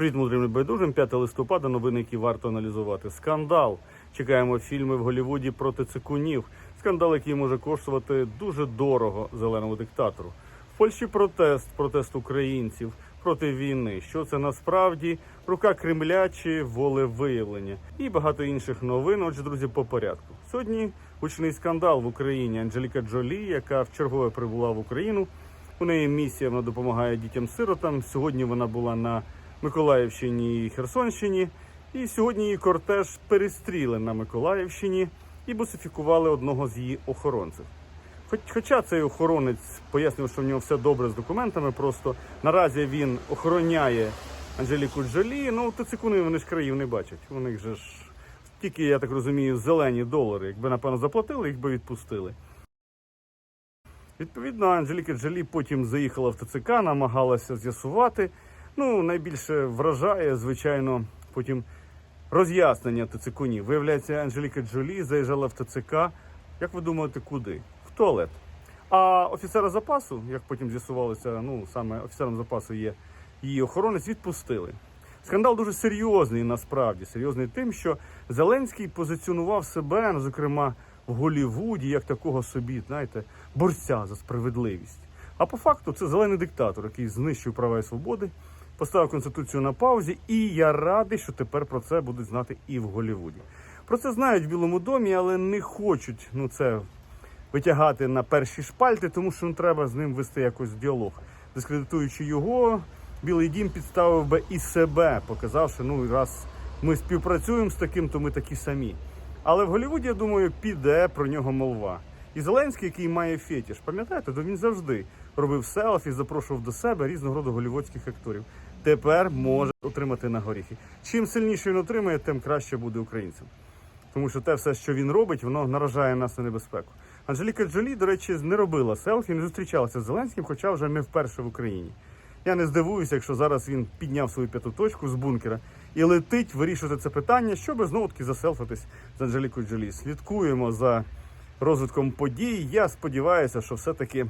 Привіт, небайдужим. 5 листопада. Новини, які варто аналізувати. Скандал. Чекаємо фільми в Голлівуді проти цикунів. Скандал, який може коштувати дуже дорого зеленому диктатору. В Польщі протест, протест українців проти війни. Що це насправді рука Кремля чи волевиявлення і багато інших новин. Отже, друзі, по порядку. Сьогодні гучний скандал в Україні. Анджеліка Джолі, яка вчергове прибула в Україну. У неї місія вона допомагає дітям-сиротам. Сьогодні вона була на Миколаївщині і Херсонщині. І сьогодні її кортеж перестріли на Миколаївщині і бусифікували одного з її охоронців. Хоч, хоча цей охоронець пояснив, що в нього все добре з документами, просто наразі він охороняє Анжеліку Джолі. Ну, то цикуни вони ж країв не бачать. У них же ж тільки, я так розумію, зелені долари. Якби, напевно, заплатили, їх би відпустили. Відповідно, Анжеліка Джолі потім заїхала в ТЦК, намагалася з'ясувати. Ну, найбільше вражає, звичайно, потім роз'яснення ТЦКунів. Виявляється, Анжеліка Джолі заїжджала в ТЦК. Як ви думаєте, куди? В туалет. А офіцера запасу, як потім з'ясувалося, ну саме офіцером запасу є її охоронець, відпустили. Скандал дуже серйозний, насправді серйозний тим, що Зеленський позиціонував себе, ну, зокрема в Голлівуді, як такого собі, знаєте, борця за справедливість. А по факту це зелений диктатор, який знищив права і свободи, поставив конституцію на паузі, і я радий, що тепер про це будуть знати і в Голлівуді. Про це знають в Білому домі, але не хочуть ну це витягати на перші шпальти, тому що ну, треба з ним вести якось діалог. Дискредитуючи його, Білий дім підставив би і себе, показавши, ну раз ми співпрацюємо з таким, то ми такі самі. Але в Голлівуді, я думаю, піде про нього молва. І Зеленський, який має фетіш, пам'ятаєте, то він завжди робив селфі, запрошував до себе різного роду голівудських акторів. Тепер може отримати на горіхи. Чим сильніше він отримає, тим краще буде українцям. Тому що те все, що він робить, воно наражає нас на небезпеку. Анжеліка Джолі, до речі, не робила селфі, не зустрічалася з Зеленським, хоча вже не вперше в Україні. Я не здивуюся, якщо зараз він підняв свою п'яту точку з бункера і летить вирішувати це питання, щоб знову таки заселфитись з Анжелікою Джолі. Слідкуємо за розвитком подій. Я сподіваюся, що все-таки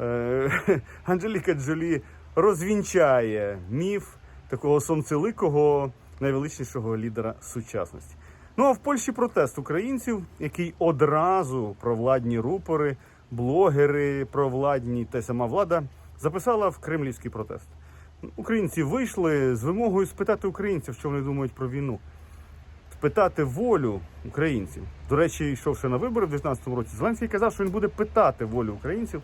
е- Анжеліка Джолі розвінчає міф такого сонцеликого найвеличнішого лідера сучасності. Ну а в Польщі протест українців, який одразу провладні рупори, блогери, провладні та сама влада записала в кремлівський протест. Українці вийшли з вимогою спитати українців, що вони думають про війну, спитати волю українців. До речі, йшовши на вибори в 2019 році, Зеленський казав, що він буде питати волю українців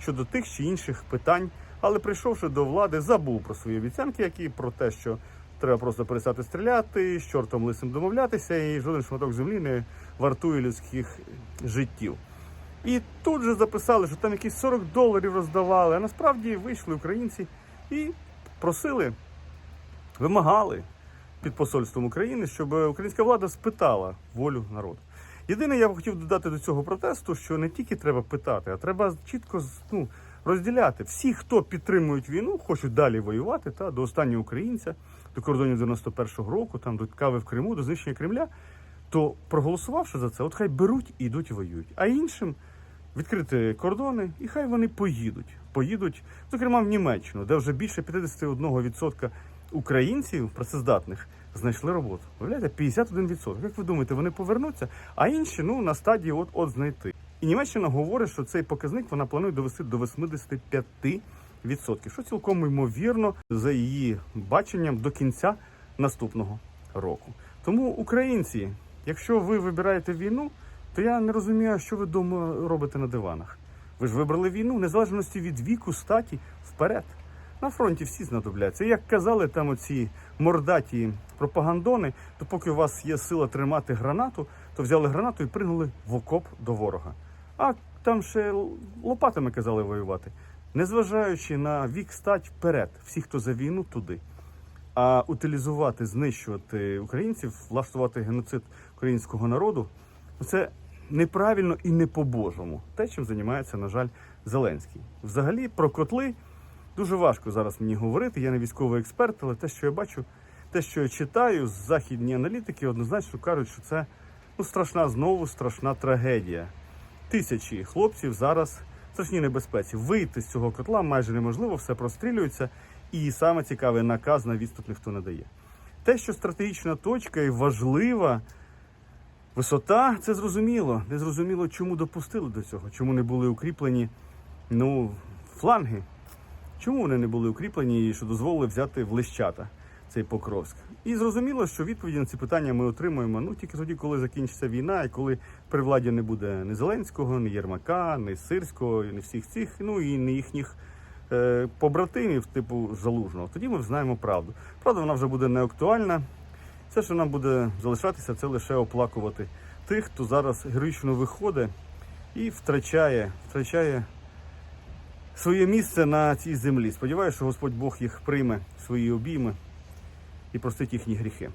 щодо тих чи інших питань, але прийшовши до влади, забув про свої обіцянки, які про те, що треба просто перестати стріляти, з чортом лисим домовлятися, і жоден шматок землі не вартує людських життів. І тут же записали, що там якісь 40 доларів роздавали. А насправді вийшли українці і просили, вимагали під посольством України, щоб українська влада спитала волю народу. Єдине, я б хотів додати до цього протесту, що не тільки треба питати, а треба чітко ну, розділяти. Всі, хто підтримують війну, хочуть далі воювати та до останнього українця, до кордонів 91-го року, там до кави в Криму, до знищення Кремля, то проголосувавши за це, от хай беруть і йдуть воюють. А іншим відкрити кордони, і хай вони поїдуть. Поїдуть, зокрема, в Німеччину, де вже більше 51% українців працездатних знайшли роботу. Виявляєте, 51%. Як ви думаєте, вони повернуться? А інші ну на стадії от от знайти. І Німеччина говорить, що цей показник вона планує довести до 85%, що цілком ймовірно за її баченням до кінця наступного року. Тому українці, якщо ви вибираєте війну, то я не розумію, що ви вдома робите на диванах. Ви ж вибрали війну, незалежності від віку, статі, вперед. На фронті всі знадобляться. Як казали там оці мордаті пропагандони, то поки у вас є сила тримати гранату, то взяли гранату і пригнули в окоп до ворога. А там ще лопатами казали воювати. Незважаючи на вік стать вперед, всі, хто за війну, туди. А утилізувати, знищувати українців, влаштувати геноцид українського народу це неправильно і не по-божому. Те, чим займається, на жаль, Зеленський. Взагалі, про котли дуже важко зараз мені говорити. Я не військовий експерт, але те, що я бачу, те, що я читаю, західні аналітики однозначно кажуть, що це ну, страшна знову страшна трагедія. Тисячі хлопців зараз в страшній небезпеці. Вийти з цього котла майже неможливо, все прострілюється. І саме цікаве, наказ на відступ ніхто не дає. Те, що стратегічна точка і важлива висота, це зрозуміло. Не зрозуміло, чому допустили до цього, чому не були укріплені ну, фланги. Чому вони не були укріплені і що дозволили взяти в Лещата цей Покровськ? І зрозуміло, що відповіді на ці питання ми отримуємо ну тільки тоді, коли закінчиться війна, і коли при владі не буде ні Зеленського, ні Єрмака, ні Сирського, ні всіх цих, ну і не їхніх е, побратимів, типу Залужного. Тоді ми знаємо правду. Правда, вона вже буде не актуальна. Все, що нам буде залишатися, це лише оплакувати тих, хто зараз героїчно виходить і втрачає, втрачає своє місце на цій землі. Сподіваюся, що Господь Бог їх прийме свої обійми і простить їхні гріхи.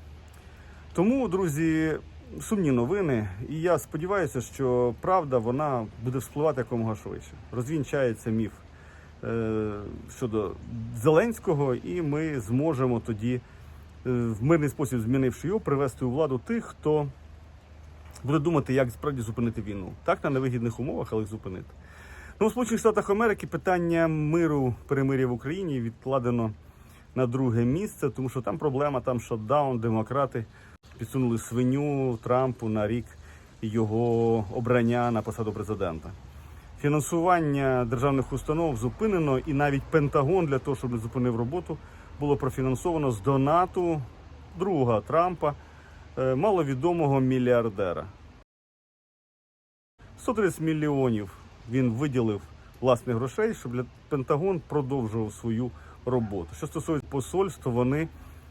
Тому, друзі, сумні новини. І я сподіваюся, що правда вона буде вспливати якомога швидше. Розвінчається міф е, щодо Зеленського, і ми зможемо тоді е, в мирний спосіб, змінивши його, привести у владу тих, хто буде думати, як справді зупинити війну. Так, на невигідних умовах, але зупинити. Ну, у Сполучених Штатах Америки питання миру перемир'я в Україні відкладено на друге місце, тому що там проблема, там шотдаун, демократи підсунули свиню Трампу на рік його обрання на посаду президента. Фінансування державних установ зупинено, і навіть Пентагон для того, щоб не зупинив роботу, було профінансовано з донату друга Трампа, е, маловідомого мільярдера. 130 мільйонів він виділив власних грошей, щоб Пентагон продовжував свою роботу. Що стосується посольств, то вони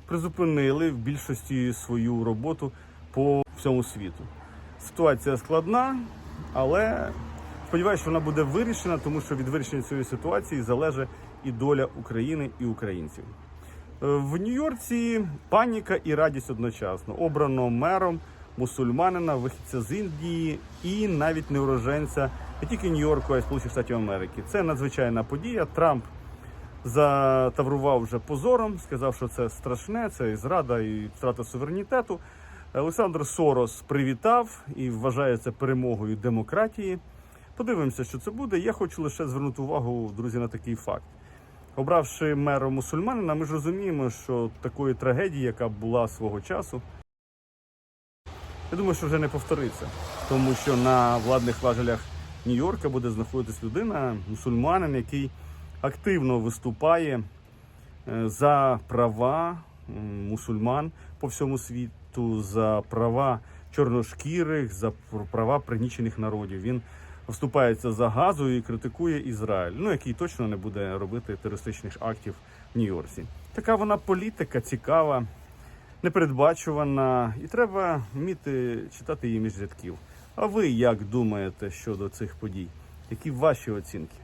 призупинили в більшості свою роботу по всьому світу. Ситуація складна, але сподіваюся, що вона буде вирішена, тому що від вирішення цієї ситуації залежить і доля України і українців. Е, В Нью-Йорці паніка і радість одночасно. Обрано мером мусульманина, вихідця з Індії і навіть не уроженця не тільки Нью-Йорку, а й Сполучених Штатів Америки. Це надзвичайна подія. Трамп затаврував вже позором, сказав, що це страшне, це і зрада і втрата суверенітету. Олександр Сорос привітав і вважає це перемогою демократії. Подивимося, що це буде. Я хочу лише звернути увагу, друзі, на такий факт. Обравши мера мусульманина, ми ж розуміємо, що такої трагедії, яка була свого часу, я думаю, що вже не повториться, тому що на владних важелях Нью-Йорка буде знаходитись людина, мусульманин, який активно виступає е, за права мусульман по всьому світу, за права чорношкірих, за пр- права пригнічених народів. Він вступається за газу і критикує Ізраїль, ну який точно не буде робити терористичних актів в Нью-Йорці. Така вона політика цікава, непередбачувана, і треба вміти читати її між рядків. А ви як думаєте щодо цих подій? Які ваші оцінки?